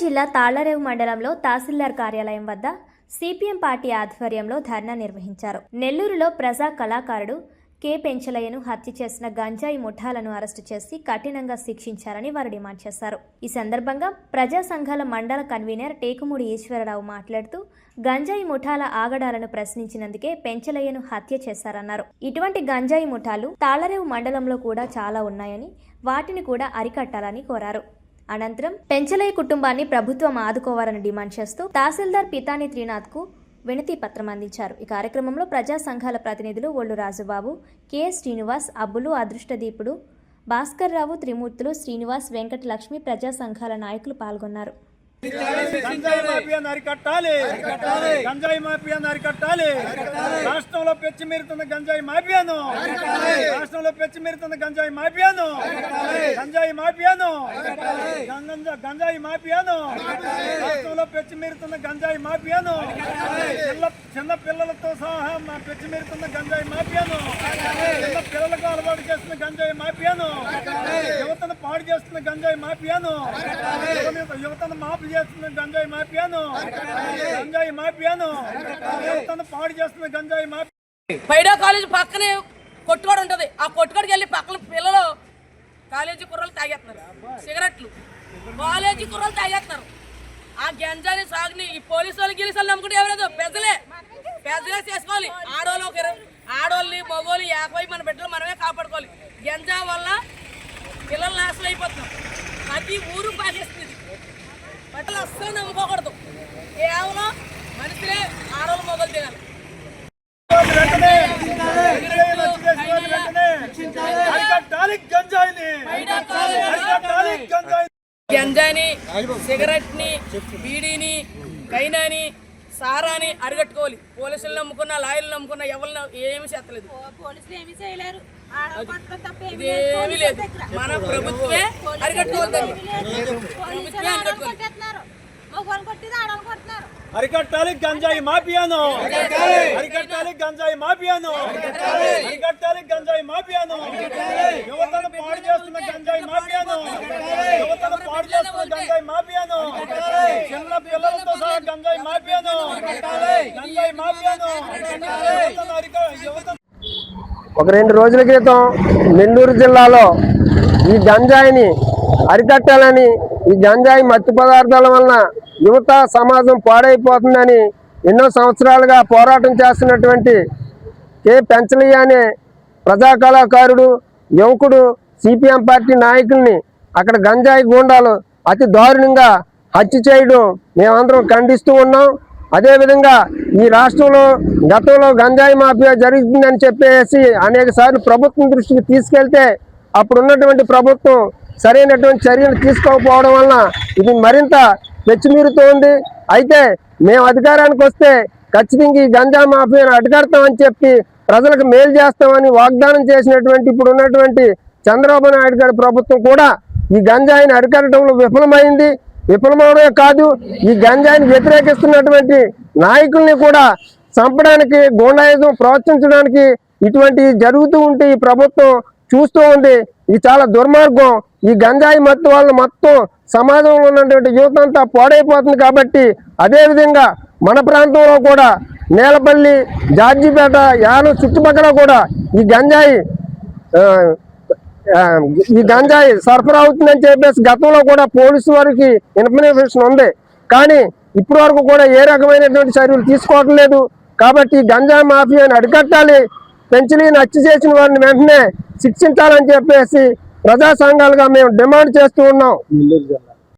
జిల్లా తాళ్ళరేవు మండలంలో తహసీల్దార్ కార్యాలయం వద్ద సిపిఎం పార్టీ ఆధ్వర్యంలో ధర్నా నిర్వహించారు. నెల్లూరులో ప్రజా కళాకారుడు కె. పెంచలయ్యను హత్య చేసిన గంజాయి ముఠాలను అరెస్టు చేసి కఠినంగా శిక్షించారని వారు డిమాండ్ చేశారు. ఈ సందర్భంగా ప్రజా సంఘాల మండల కన్వీనర్ టేకుమూడి ఈశ్వరరావు మాట్లాడుతూ గంజాయి ముఠాల ఆగడాలను ప్రశ్నించినందుకే పెంచలయ్యను హత్య చేశారన్నారు. ఇటువంటి గంజాయి ముఠాలు తాళరేవు మండలంలో కూడా చాలా ఉన్నాయని వాటిని కూడా అరికట్టాలని కోరారు. అనంతరం పెంచలయ్య కుటుంబాన్ని ప్రభుత్వం ఆదుకోవాలని డిమాండ్ చేస్తూ తహసీల్దార్ పితాని త్రినాథ్కు వినతి పత్రం అందించారు. ఈ కార్యక్రమంలో ప్రజా సంఘాల ప్రతినిధులు ఒళ్ళు రాజుబాబు కె శ్రీనివాస్ అబ్బులు అదృష్టదీపుడు భాస్కర్ రావు త్రిమూర్తులు శ్రీనివాస్ వెంకట లక్ష్మి ప్రజా సంఘాల నాయకులు పాల్గొన్నారు. గంజాయి మాఫియాను అరికట్టాలి గంజాయి మాఫియాను అరికట్టాలి రాష్ట్రంలో పెచ్చిమీరుతున్న గంజాయి మాఫియాను. రాష్ట్రంలో పెచ్చిమీరుతున్న గంజాయి మాఫియాను. గంజాయి మాఫియాను. గంజాయి మాఫియాను. రాష్ట్రంలో పెచ్చిమీరుతున్న గంజాయి మాఫియాను. చిన్న చిన్న పిల్లలతో సహా మా పెచ్చిమీరుతున్న గంజాయి మాఫియాను. పిల్లలకు అలవాటు చేస్తున్న గంజాయి మాఫియాను. యువతను పాడు చేస్తున్న గంజాయి మాఫియాను. యువతను మాపులు చేస్తున్న గంజాయి మాఫియాను. గంజాయి మాఫియాను. యువతను పాడు చేస్తున్న గంజాయి మాఫియా పైడా కాలేజ్ పక్కనే కొట్టుకోడు ఉంటది. ఆ కొట్టుకోడికి వెళ్ళి పక్కన పిల్లలు కాలేజీ కుర్రలు తాగేస్తున్నారు సిగరెట్లు. కాలేజీ కుర్రలు తాగేస్తున్నారు ఆ గంజాని సాగుని ఈ పోలీసు వాళ్ళు గిలిసలు నమ్ముకుంటే ఎవరదు పెద్దలే. పెద్దలే చేసుకోవాలి. ఆడవాళ్ళు ఒక ఆడవాళ్ళని మగవాళ్ళు యాభై మన బిడ్డలు మనమే కాపాడుకోవాలి. గంజా వల్ల పిల్లలు నాశనం అయిపోతున్నాం ప్రతి ఊరు పాకేస్తుంది బట్టలు అస్సలు నమ్ముకోకూడదు. కేవలం మనుషులే ఆడవాళ్ళు మొగలు తినాలి. గంజాని సిగరెట్ని బీడీని కైనాని సారాని అరిగట్టుకోవాలి. పోలీసులు నమ్ముకున్న లాయర్లు నమ్ముకున్న ఎవరిని ఏమి చేస్తలేదు. పోలీసులు ఏమీ లేదు. మన ప్రభుత్వమే కొడుతున్నారు. అరికట్టాలి గంజాయి మాఫియాను. అరికట్టాలి. గంజాయి మాఫియాను. అరికట్టాలి. గంజాయి మాఫియాను. యువతను పాడు చేస్తున్న గంజాయి మాఫియాను. యువతను పాడు చేస్తున్న గంజాయి మాఫియాను. చిన్న పిల్లలతో సహా గంజాయి మాఫియాను గంజాయి మాఫియాను యువతను అరిక యువత ఒక రెండు రోజుల క్రితం నెల్లూరు జిల్లాలో ఈ గంజాయిని అరికట్టాలని ఈ గంజాయి మత్తు పదార్థాల వలన యువత సమాజం పాడైపోతుందని ఎన్నో సంవత్సరాలుగా పోరాటం చేస్తున్నటువంటి కే. పెంచలయ్య అనే ప్రజా కళాకారుడు యువకుడు సిపిఎం పార్టీ నాయకుల్ని అక్కడ గంజాయి గూండాలు అతి దారుణంగా హత్య చేయడం మేమందరం ఖండిస్తూ ఉన్నాం. అదేవిధంగా ఈ రాష్ట్రంలో గతంలో గంజాయి మాఫియా జరుగుతుందని చెప్పేసి అనేక సార్లు ప్రభుత్వం దృష్టికి తీసుకెళ్తే అప్పుడు ఉన్నటువంటి ప్రభుత్వం సరైనటువంటి చర్యలు తీసుకోకపోవడం వలన ఇది మరింత పెచ్చిమీరుతోంది అయితే మేము అధికారానికి వస్తే ఖచ్చితంగా ఈ గంజా మాఫియాను అడ్డుకడతామని చెప్పి ప్రజలకు మేలు చేస్తామని వాగ్దానం చేసినటువంటి ఇప్పుడు ఉన్నటువంటి చంద్రబాబు నాయుడు గారి ప్రభుత్వం కూడా ఈ గంజాయిని అరికట్టడంలో విఫలమైంది. విఫలమవడమే కాదు ఈ గంజాయిని వ్యతిరేకిస్తున్నటువంటి నాయకుల్ని కూడా చంపడానికి గూండాయుధం ప్రోత్సహించడానికి ఇటువంటి జరుగుతూ ఉంటే ఈ ప్రభుత్వం చూస్తూ ఉంది. ఇది చాలా దుర్మార్గం. ఈ గంజాయి మత్తు వల్ల మొత్తం సమాజంలో ఉన్నటువంటి యువత అంతా పాడైపోతుంది కాబట్టి అదేవిధంగా మన ప్రాంతంలో కూడా నేలపల్లి జార్జిపేట యానం చుట్టుపక్కల కూడా ఈ గంజాయి ఈ గంజాయి సరఫరా అవుతుందని చెప్పేసి గతంలో కూడా పోలీసు వారికి ఇన్ఫర్మేషన్ ఉంది. కానీ ఇప్పటి వరకు కూడా ఏ రకమైనటువంటి చర్యలు తీసుకోవట్లేదు. కాబట్టి ఈ గంజాయి మాఫియాని అరికట్టాలి. పెంచలేని హత్య చేసిన వారిని వెంటనే శిక్షించాలని చెప్పేసి ప్రజా సంఘాలుగా మేము డిమాండ్ చేస్తూ ఉన్నాం.